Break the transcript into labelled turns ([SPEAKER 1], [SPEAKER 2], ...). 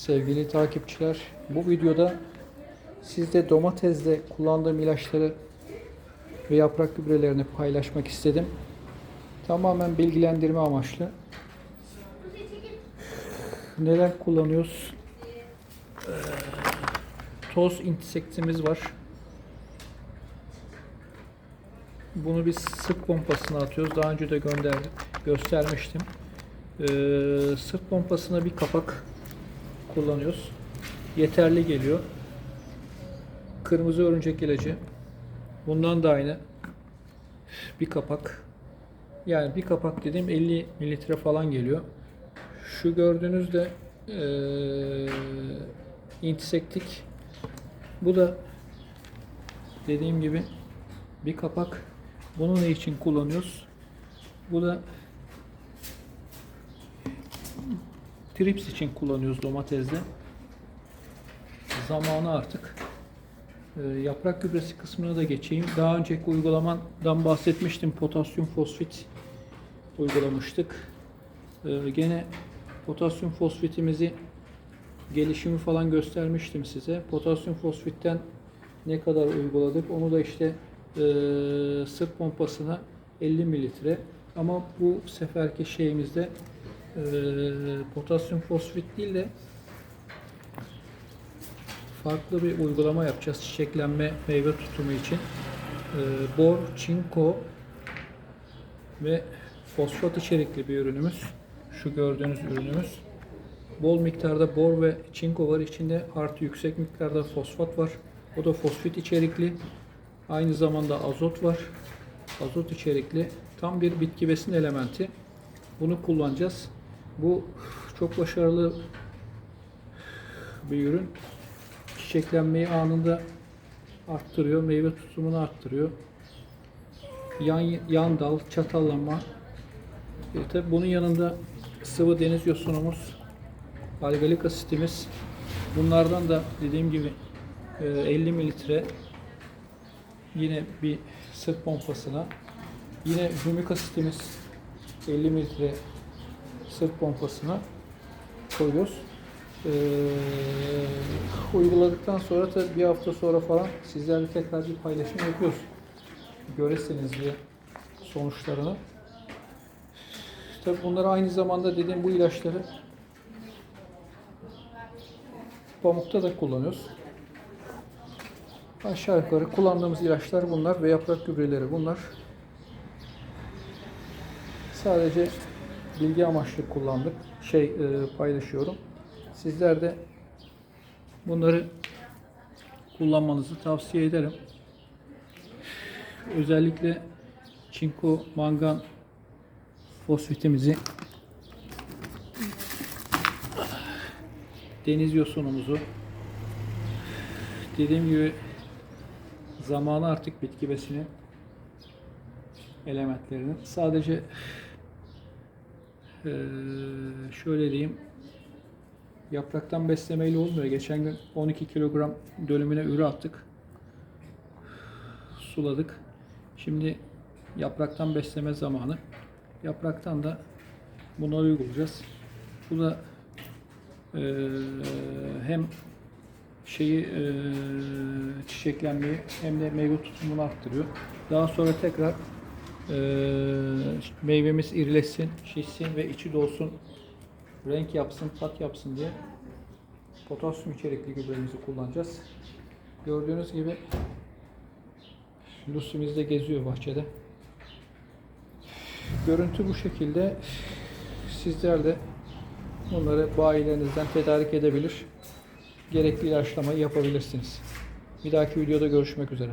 [SPEAKER 1] Sevgili takipçiler, bu videoda sizde domatesde kullandığım ilaçları ve yaprak gübrelerini paylaşmak istedim. Tamamen bilgilendirme amaçlı. Neler kullanıyoruz? Ee, Toz insektimiz var. Bunu biz sırt pompasına atıyoruz. Daha önce de gönderdim, göstermiştim. Ee, sırt pompasına bir kapak kullanıyoruz. Yeterli geliyor. Kırmızı örümcek ilacı. Bundan da aynı. Bir kapak. Yani bir kapak dediğim 50 mililitre falan geliyor. Şu gördüğünüz de eee insektik. Bu da dediğim gibi bir kapak. Bunu ne için kullanıyoruz? Bu da trips için kullanıyoruz domatesde. Zamanı artık. Ee, yaprak gübresi kısmına da geçeyim. Daha önceki uygulamadan bahsetmiştim. Potasyum fosfit uygulamıştık. Ee, gene potasyum fosfitimizi gelişimi falan göstermiştim size. Potasyum fosfitten ne kadar uyguladık onu da işte e, sırt pompasına 50 mililitre ama bu seferki şeyimizde e, potasyum fosfit değil de farklı bir uygulama yapacağız çiçeklenme meyve tutumu için. E, bor, çinko ve fosfat içerikli bir ürünümüz. Şu gördüğünüz ürünümüz. Bol miktarda bor ve çinko var. İçinde artı yüksek miktarda fosfat var. O da fosfit içerikli. Aynı zamanda azot var. Azot içerikli. Tam bir bitki besin elementi. Bunu kullanacağız. Bu çok başarılı bir ürün. Çiçeklenmeyi anında arttırıyor. Meyve tutumunu arttırıyor. Yan, yan dal, çatallama. E, tabi bunun yanında sıvı deniz yosunumuz, algalik asitimiz. Bunlardan da dediğim gibi e, 50 mililitre yine bir sırt pompasına yine hümik asitimiz 50 mililitre sırt pompasına koyuyoruz. Ee, uyguladıktan sonra tabii bir hafta sonra falan sizlerle tekrar bir paylaşım yapıyoruz. Göresiniz diye sonuçlarını. Tabii bunları aynı zamanda dediğim bu ilaçları pamukta da kullanıyoruz. Aşağı yukarı kullandığımız ilaçlar bunlar ve yaprak gübreleri bunlar. Sadece bilgi amaçlı kullandık. Şey e, paylaşıyorum. Sizler de bunları kullanmanızı tavsiye ederim. Özellikle çinko, mangan fosfitimizi deniz yosunumuzu dediğim gibi zamanı artık bitki besini elementlerinin sadece şöyle diyeyim yapraktan beslemeyle olmuyor. Geçen gün 12 kilogram dönümüne ürü attık. Suladık. Şimdi yapraktan besleme zamanı. Yapraktan da bunları uygulayacağız. Bu da eee, hem şeyi eee, çiçeklenmeyi hem de meyve tutumunu arttırıyor. Daha sonra tekrar eee, meyvemiz irileşsin, şişsin ve içi dolsun, renk yapsın, tat yapsın diye potasyum içerikli gübremizi kullanacağız. Gördüğünüz gibi Lucy'miz de geziyor bahçede. Görüntü bu şekilde. Sizler de bunları bayilerinizden tedarik edebilir. Gerekli ilaçlamayı yapabilirsiniz. Bir dahaki videoda görüşmek üzere.